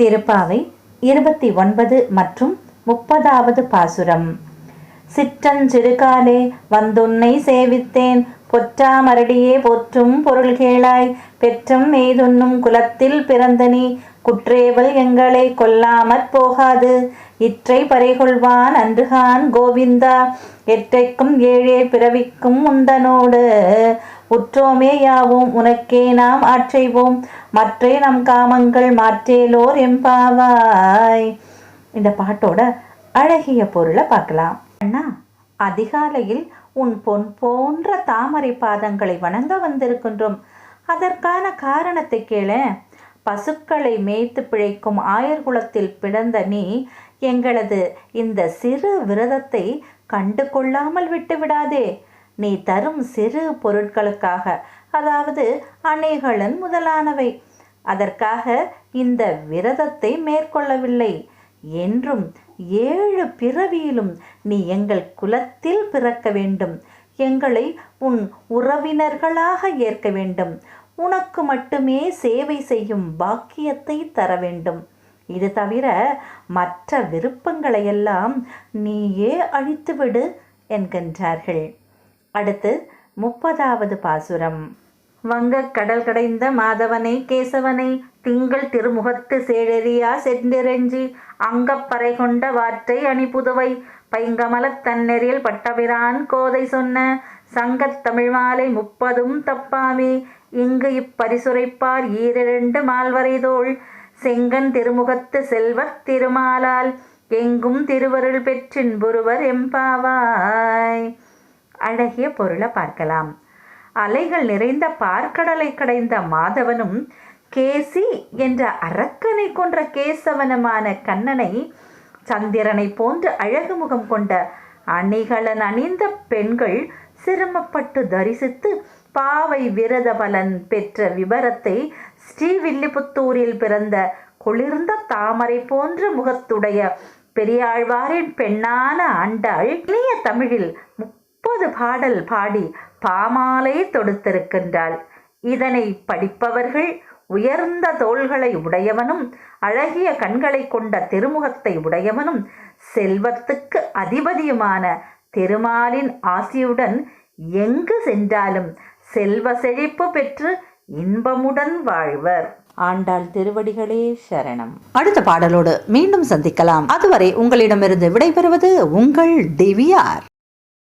திருப்பாவை இருபத்தி ஒன்பது மற்றும் முப்பதாவது பாசுரம். சிற்றஞ்சிறுகாலே வந்துன்னை சேவித்தேன். பொற்றாமரடியே போற்றும் பொருள் கேளாய் பெற்றம் மெய்துண்ணும் குலத்தில் பிறந்த நீ. குற்றேவல் எங்களை கொல்லாமற் போகாது. இற்றை பறைகொள்வான் அன்றுகான் கோவிந்தா. எற்றைக்கும் ஏழே பிறவிக்கும் உந்தனோடு. உற்றோமே யாவும் உனக்கே நாம் ஆற்றைவோம் மற்றே நம் காமங்கள் மாற்றேலோர் எம்பாவாய் இந்த பாட்டோட அழகிய பொருளை பார்க்கலாம். அண்ணா அதிகாலையில் உன் பொன் போன்ற தாமரை பாதங்களை வணங்க வந்திருக்கின்றோம். அதற்கான காரணத்தை கேளேன் பசுக்களை மேய்த்து பிழைக்கும் ஆயர்குலத்தில் பிறந்த நீ எங்களது இந்த சிறு விரதத்தை கண்டு கொள்ளாமல் விட்டு விடாதே. நீ தரும் சிறு பொருட்களுக்காக அதாவது அணைகளன் முதலானவை. அதற்காக இந்த விரதத்தை மேற்கொள்ளவில்லை. என்றும் ஏழு பிறவியிலும் நீ எங்கள் குலத்தில் பிறக்க வேண்டும். எங்களை உன் உறவினர்களாக ஏற்க வேண்டும். உனக்கு மட்டுமே சேவை செய்யும் பாக்கியத்தை தர வேண்டும். இது தவிர மற்ற விருப்பங்களையெல்லாம் நீயே அழித்துவிடு என்கின்றார்கள். அடுத்து முப்பதாவது பாசுரம். வங்கக் கடல் கடைந்த மாதவனை கேசவனை திங்கள் திருமுகத்து சேழெறியா சென்றிரஞ்சி அங்கப்பறை கொண்ட வாற்றை அணிபுதுவை பைங்கமலத் தன்னெறியில் பட்டபிரான் கோதை சொன்ன சங்கத் தமிழ் மாலை முப்பதும் தப்பாமே இங்கு இப்பரிசுரைப்பார் ஈரிரண்டு மால்வரைதோள் செங்கன் திருமுகத்து செல்வத் திருமாலால் எங்கும் திருவருள் பெற்றின்புருவர் எம்பாவாய் அழகிய பொருளை பார்க்கலாம். அலைகள் நிறைந்த பார்க்கடலை கடைந்த மாதவனும் கேசி என்ற அரக்கனை கொன்ற கேசவனமான கண்ணனை சந்திரனை போன்ற அழகு முகம் கொண்ட அணிகலன் அணிந்த பெண்கள் சிரமப்பட்டு தரிசித்து பாவை விரத பலன் பெற்ற விபரத்தை ஸ்ரீவில்லிபுத்தூரில் பிறந்த குளிர்ந்த தாமரை போன்ற முகத்துடைய பெரியாழ்வாரின் பெண்ணான ஆண்டாள் இனிய தமிழில் முப்பது பாடல் பாடி பாமாலை தொடுத்திருக்கின்றாள். இதனை படிப்பவர்கள் உயர்ந்த தோள்களை உடையவனும் அழகிய கண்களை கொண்ட திருமுகத்தை உடையவனும் செல்வத்துக்கு அதிபதியுமான திருமாலின் ஆசியுடன் எங்கு சென்றாலும் செல்வ செழிப்பு பெற்று இன்பமுடன் வாழ்வர். ஆண்டாள் திருவடிகளே சரணம். அடுத்த பாடலோடு மீண்டும் சந்திக்கலாம். அதுவரை உங்களிடமிருந்து விடைபெறுவது உங்கள் டிவிஆர்